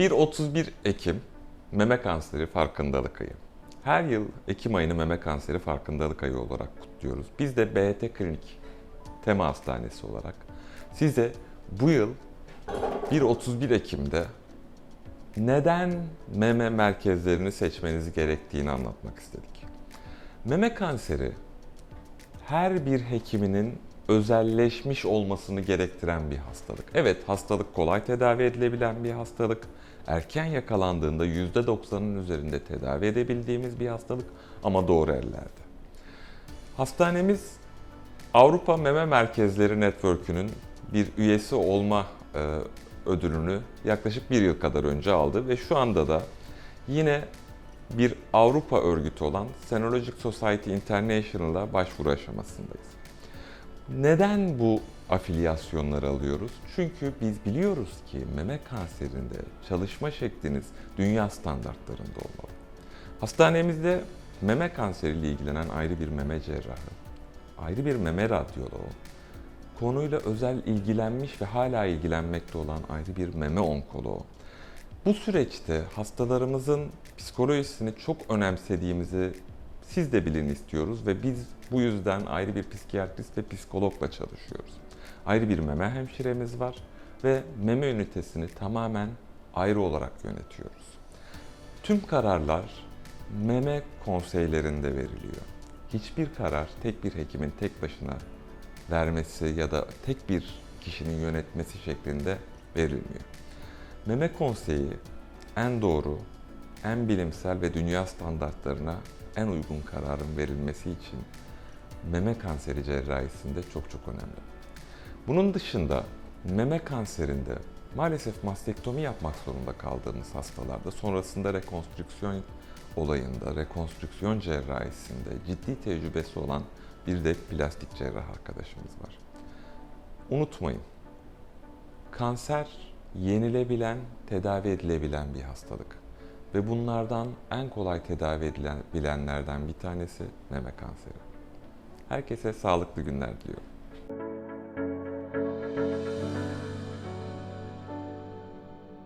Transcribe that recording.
1-31 Ekim meme kanseri farkındalık ayı. Her yıl Ekim ayını meme kanseri farkındalık ayı olarak kutluyoruz. Biz de BT Klinik Tema Hastanesi olarak size bu yıl 1-31 Ekim'de neden meme merkezlerini seçmeniz gerektiğini anlatmak istedik. Meme kanseri her bir hekiminin özelleşmiş olmasını gerektiren bir hastalık. Evet hastalık kolay tedavi edilebilen bir hastalık. Erken yakalandığında %90'ın üzerinde tedavi edebildiğimiz bir hastalık ama doğru ellerde. Hastanemiz Avrupa Meme Merkezleri Network'ünün bir üyesi olma e, ödülünü yaklaşık bir yıl kadar önce aldı ve şu anda da yine bir Avrupa örgütü olan Senologic Society International'a başvuru aşamasındayız. Neden bu afilyasyonları alıyoruz? Çünkü biz biliyoruz ki meme kanserinde çalışma şekliniz dünya standartlarında olmalı. Hastanemizde meme kanseriyle ilgilenen ayrı bir meme cerrahı, ayrı bir meme radyoloğu, konuyla özel ilgilenmiş ve hala ilgilenmekte olan ayrı bir meme onkoloğu. Bu süreçte hastalarımızın psikolojisini çok önemsediğimizi siz de bilin istiyoruz ve biz bu yüzden ayrı bir psikiyatrist ve psikologla çalışıyoruz. Ayrı bir meme hemşiremiz var ve meme ünitesini tamamen ayrı olarak yönetiyoruz. Tüm kararlar meme konseylerinde veriliyor. Hiçbir karar tek bir hekimin tek başına vermesi ya da tek bir kişinin yönetmesi şeklinde verilmiyor. Meme konseyi en doğru, en bilimsel ve dünya standartlarına en uygun kararın verilmesi için meme kanseri cerrahisinde çok çok önemli. Bunun dışında meme kanserinde maalesef mastektomi yapmak zorunda kaldığımız hastalarda sonrasında rekonstrüksiyon olayında, rekonstrüksiyon cerrahisinde ciddi tecrübesi olan bir de plastik cerrah arkadaşımız var. Unutmayın, kanser yenilebilen, tedavi edilebilen bir hastalık. Ve bunlardan en kolay tedavi edilebilenlerden bir tanesi meme kanseri. Herkese sağlıklı günler diliyorum.